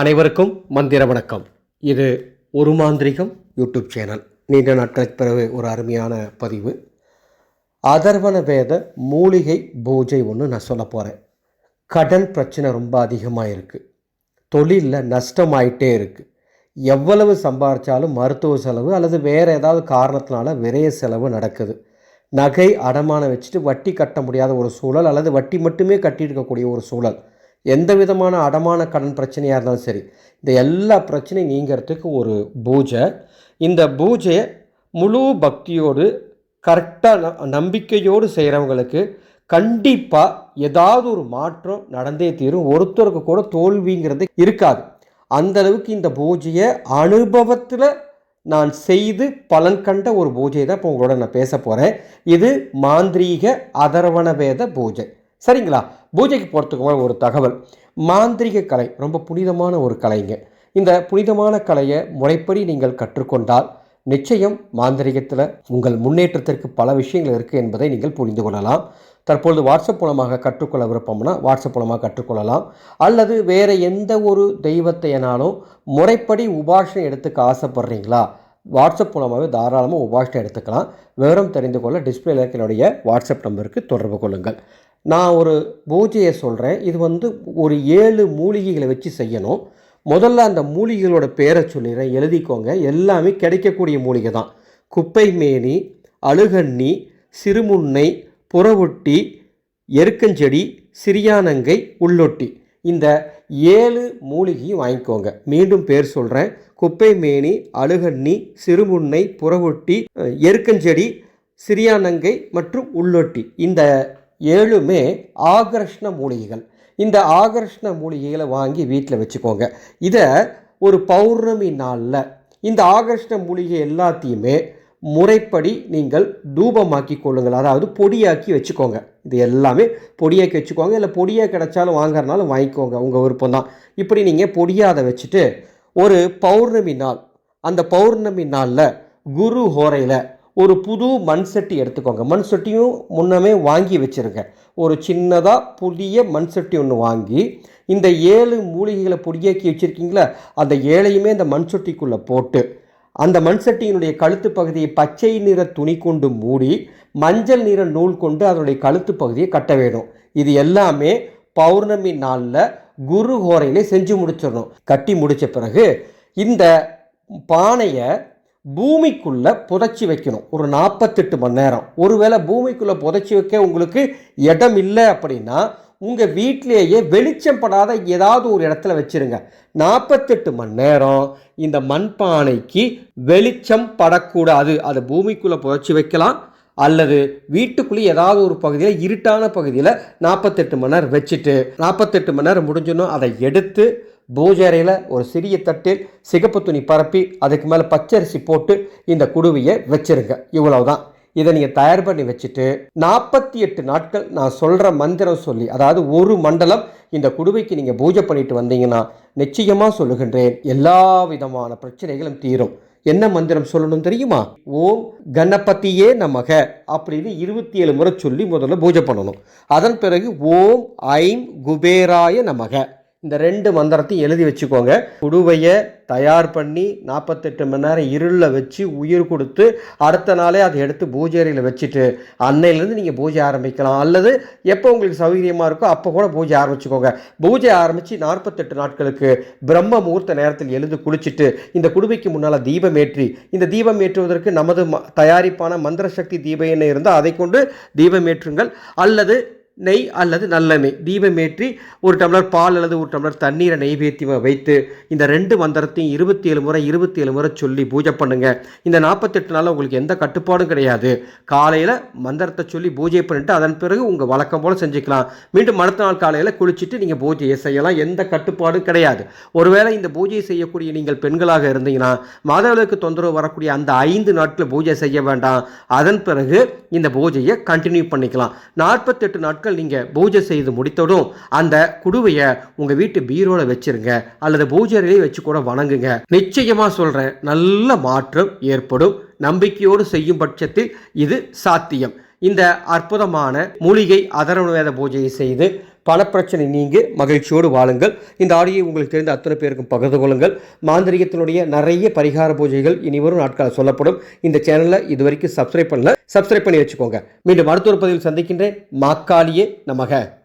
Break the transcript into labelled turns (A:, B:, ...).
A: அனைவருக்கும் மந்திர வணக்கம். இது ஒரு மாந்திரிகம் யூடியூப் சேனல். நீண்ட நாட்களுக்கு பிறகு ஒரு அருமையான பதிவு. அதர்வன வேத மூலிகை பூஜை ஒன்று நான் சொல்ல போகிறேன் கடன் பிரச்சனை ரொம்ப அதிகமாக இருக்குது தொழிலில் நஷ்டமாயிட்டே இருக்குது எவ்வளவு சம்பாரித்தாலும் மருத்துவ செலவு அல்லது வேறு ஏதாவது காரணத்தினால விரைய செலவு நடக்குது. நகை அடமானம் வச்சுட்டு வட்டி கட்ட முடியாத ஒரு சூழல் அல்லது வட்டி மட்டுமே கட்டியிருக்கக்கூடிய ஒரு சூழல். எந்த விதமான அடமான கடன் பிரச்சனையாக இருந்தாலும் சரி இந்த எல்லா பிரச்சனையும் நீங்கிறதுக்கு ஒரு பூஜை. இந்த பூஜையை முழு பக்தியோடு கரெக்டாக நம்பிக்கையோடு செய்கிறவங்களுக்கு கண்டிப்பாக ஏதாவது ஒரு மாற்றம் நடந்தே தீரும். ஒருத்தருக்கு கூட தோல்விங்கிறது இருக்காது. அந்த அளவுக்கு இந்த பூஜையை அனுபவத்தில் நான் செய்து பலன் கண்ட ஒரு பூஜையை தான் இப்போ உங்களோட நான் பேச போகிறேன் இது மாந்திரீக அதர்வண வேத பூஜை. சரிங்களா? பூஜைக்கு போகிறதுக்குமான ஒரு தகவல். மாந்திரிக கலை ரொம்ப புனிதமான ஒரு கலைங்க. இந்த புனிதமான கலையை முறைப்படி நீங்கள் கற்றுக்கொண்டால் நிச்சயம் மாந்திரிகத்தில் உங்கள் முன்னேற்றத்திற்கு பல விஷயங்கள் இருக்குது என்பதை நீங்கள் புரிந்து கொள்ளலாம். தற்பொழுது வாட்ஸ்அப் மூலமாக கற்றுக்கொள்ள விருப்பம்னா வாட்ஸ்அப் மூலமாக கற்றுக்கொள்ளலாம். அல்லது வேறு எந்த ஒரு தெய்வத்தையனாலும் முறைப்படி உபாஷனை எடுத்துக்க ஆசைப்படுறீங்களா? வாட்ஸ்அப் மூலமாகவே தாராளமாக உபாஷனை எடுத்துக்கலாம். விவரம் தெரிந்து கொள்ள டிஸ்பிளேல இருக்க என்னுடைய வாட்ஸ்அப் நம்பருக்கு தொடர்பு கொள்ளுங்கள். நான் ஒரு பூஜையை சொல்கிறேன் இது வந்து ஒரு ஏழு மூலிகைகளை வச்சு செய்யணும். முதல்ல அந்த மூலிகைகளோட பேரை சொல்லிடுறேன். எழுதிக்கோங்க. எல்லாமே கிடைக்கக்கூடிய மூலிகை தான். குப்பை மேனி அழுகண்ணி சிறுமுன்னை புறவொட்டி எருக்கஞ்செடி சிறியானங்கை உள்ளொட்டி. இந்த ஏழு மூலிகையும் வாங்கிக்கோங்க. மீண்டும் பேர் சொல்கிறேன் குப்பை மேனி அழுகண்ணி சிறுமுன்னை புறவொட்டி எருக்கஞ்செடி சிறியானங்கை மற்றும் உள்ளொட்டி. இந்த ஏழுமே ஆகர்ஷ்ண மூலிகைகள். இந்த ஆகர்ஷ்ண மூலிகைகளை வாங்கி வீட்டில் வச்சுக்கோங்க. இதை ஒரு பௌர்ணமி நாளில் இந்த ஆகர்ஷ்ண மூலிகை எல்லாத்தையுமே முறைப்படி நீங்கள் தூபமாக்கி கொள்ளுங்கள். அதாவது பொடியாக்கி வச்சுக்கோங்க. இது எல்லாமே பொடியாக்கி வச்சுக்கோங்க. இல்லை பொடியாக கிடைச்சாலும் வாங்குறதுனாலும் வாங்கிக்கோங்க. உங்கள் விருப்பம் தான். இப்படி நீங்கள் பொடியாத வச்சுட்டு ஒரு பௌர்ணமி நாள் அந்த பௌர்ணமி நாளில் குரு ஹோரையில் ஒரு புது மண் சட்டி எடுத்துக்கோங்க. மண் சட்டியும் முன்னமே வாங்கி வச்சுருங்க. ஒரு சின்னதாக புதிய மண் சட்டி ஒன்று வாங்கி இந்த ஏழு மூலிகைகளை பொடியாக்கி வச்சுருக்கீங்களா? அந்த ஏழையுமே அந்த மண் சட்டிக்குள்ளே போட்டு அந்த மண் சட்டியினுடைய கழுத்து பகுதியை பச்சை நிற துணி கொண்டு மூடி மஞ்சள் நிற நூல் கொண்டு அதனுடைய கழுத்து பகுதியை கட்ட வேணும். இது எல்லாமே பௌர்ணமி நாளில் குரு ஹோரையிலே செஞ்சு முடிச்சிடணும். கட்டி முடித்த பிறகு இந்த பானையை பூமிக்குள்ளே புதைச்சி வைக்கணும். ஒரு நாற்பத்தெட்டு மணி நேரம். ஒருவேளை பூமிக்குள்ளே புதைச்சி வைக்க உங்களுக்கு இடம் இல்லை அப்படின்னா உங்கள் வீட்டிலேயே வெளிச்சம் படாத ஏதாவது ஒரு இடத்துல வச்சுருங்க. நாற்பத்தெட்டு மணி நேரம் இந்த மண்பானைக்கு வெளிச்சம் படக்கூடாது. அதை பூமிக்குள்ளே புதைச்சி வைக்கலாம். அல்லது வீட்டுக்குள்ளே ஏதாவது ஒரு பகுதியில் இருட்டான பகுதியில் நாற்பத்தெட்டு மணி நேரம் வச்சுட்டு நாற்பத்தெட்டு மணி நேரம் முடிஞ்சோன்னா அதை எடுத்து பூஜை அறையில் ஒரு சிறிய தட்டில் சிகப்பு துணி பரப்பி அதுக்கு மேலே பச்சரிசி போட்டு இந்த குடுவையை வச்சிருங்க. இவ்வளவுதான். இதை நீங்கள் தயார் பண்ணி வச்சுட்டு நாற்பத்தி எட்டு நாட்கள் நான் சொல்கிற மந்திரம் சொல்லி அதாவது ஒரு மண்டலம் இந்த குடுவைக்கு நீங்கள் பூஜை பண்ணிட்டு வந்தீங்கன்னா நிச்சயமாக சொல்லுகின்றேன் எல்லா விதமான பிரச்சனைகளும் தீரும். என்ன மந்திரம் சொல்லணும் தெரியுமா? ஓம் கணபதியே நமக அப்படின்னு இருபத்தி ஏழு முறை சொல்லி முதல்ல பூஜை பண்ணணும். அதன் பிறகு ஓம் ஐம் குபேராய நமக. இந்த ரெண்டு மந்திரத்தையும் எழுதி வச்சுக்கோங்க. குடுவையை தயார் பண்ணி நாற்பத்தெட்டு மணி நேரம் இருளில் வச்சு உயிர் கொடுத்து அடுத்த நாளே அதை எடுத்து பூஜை அறையில் வச்சுட்டு அன்னையிலேருந்து நீங்கள் பூஜை ஆரம்பிக்கலாம். அல்லது எப்போ உங்களுக்கு சௌகரியமாக இருக்கோ அப்போ கூட பூஜை ஆரம்பிச்சுக்கோங்க. பூஜை ஆரம்பித்து நாற்பத்தெட்டு நாட்களுக்கு பிரம்ம முகூர்த்த நேரத்தில் எழுந்து குளிச்சுட்டு இந்த குடுவைக்கு முன்னால் தீபம் ஏற்றி இந்த தீபம் ஏற்றுவதற்கு நமது ம தயாரிப்பான மந்திர சக்தி தீப எண்ணெய் இருந்தால் அதை கொண்டு தீபம் ஏற்றுங்கள். அல்லது நெய் அல்லது நல்லெண்ணெய். தீபமேற்றி ஒரு டம்ளர் பால் அல்லது ஒரு டம்ளர் தண்ணீரை நெய்வேத்தியமாக வைத்து இந்த ரெண்டு மந்திரத்தையும் இருபத்தி ஏழு முறை இருபத்தி ஏழு முறை சொல்லி பூஜை பண்ணுங்க. இந்த நாற்பத்தெட்டு நாளில் உங்களுக்கு எந்த கட்டுப்பாடும் கிடையாது. காலையில் மந்திரத்தை சொல்லி பூஜை பண்ணிட்டு அதன் பிறகு உங்கள் வழக்கம் போல் செஞ்சுக்கலாம். மீண்டும் அடுத்த நாள் காலையில் குளிச்சுட்டு நீங்கள் பூஜையை செய்யலாம். எந்த கட்டுப்பாடும் கிடையாது. ஒருவேளை இந்த பூஜையை செய்யக்கூடிய நீங்கள் பெண்களாக இருந்தீங்கன்னா மாதவிளக்கு தொந்தரவு வரக்கூடிய அந்த ஐந்து நாட்கள் பூஜை செய்ய வேண்டாம். அதன் பிறகு இந்த பூஜையை கண்டினியூ பண்ணிக்கலாம். நாற்பத்தெட்டு நாட்கள் நீங்கள் பூஜை செய்து முடித்ததும் அந்த குடுவையை உங்கள் வீட்டு பீரோவில் வச்சிருங்க. அல்லது பூஜையிலேயே வச்சு கூட வணங்குங்க. நிச்சயமாக சொல்கிறேன் நல்ல மாற்றம் ஏற்படும். நம்பிக்கையோடு செய்யும் பட்சத்தில் இது சாத்தியம். இந்த அற்புதமான மூலிகை அதர்வண வேத பூஜையை செய்து பணப்பிரச்சனை நீங்கி மகிழ்ச்சியோடு வாழுங்கள். இந்த ஆடியை உங்களுக்கு தெரிந்த அத்தனை பேருக்கும் பகிர்ந்து கொள்ளுங்கள். மாந்திரிகத்தினுடைய நிறைய பரிகார பூஜைகள் இனி வரும் நாட்களில் சொல்லப்படும். இந்த சேனலில் இது வரைக்கும் சப்ஸ்கிரைப் பண்ணல. சப்ஸ்கிரைப் பண்ணி வச்சுக்கோங்க. மீண்டும் மருத்துவ பதிவில் சந்திக்கின்றேன். மாக்காளியே நமக.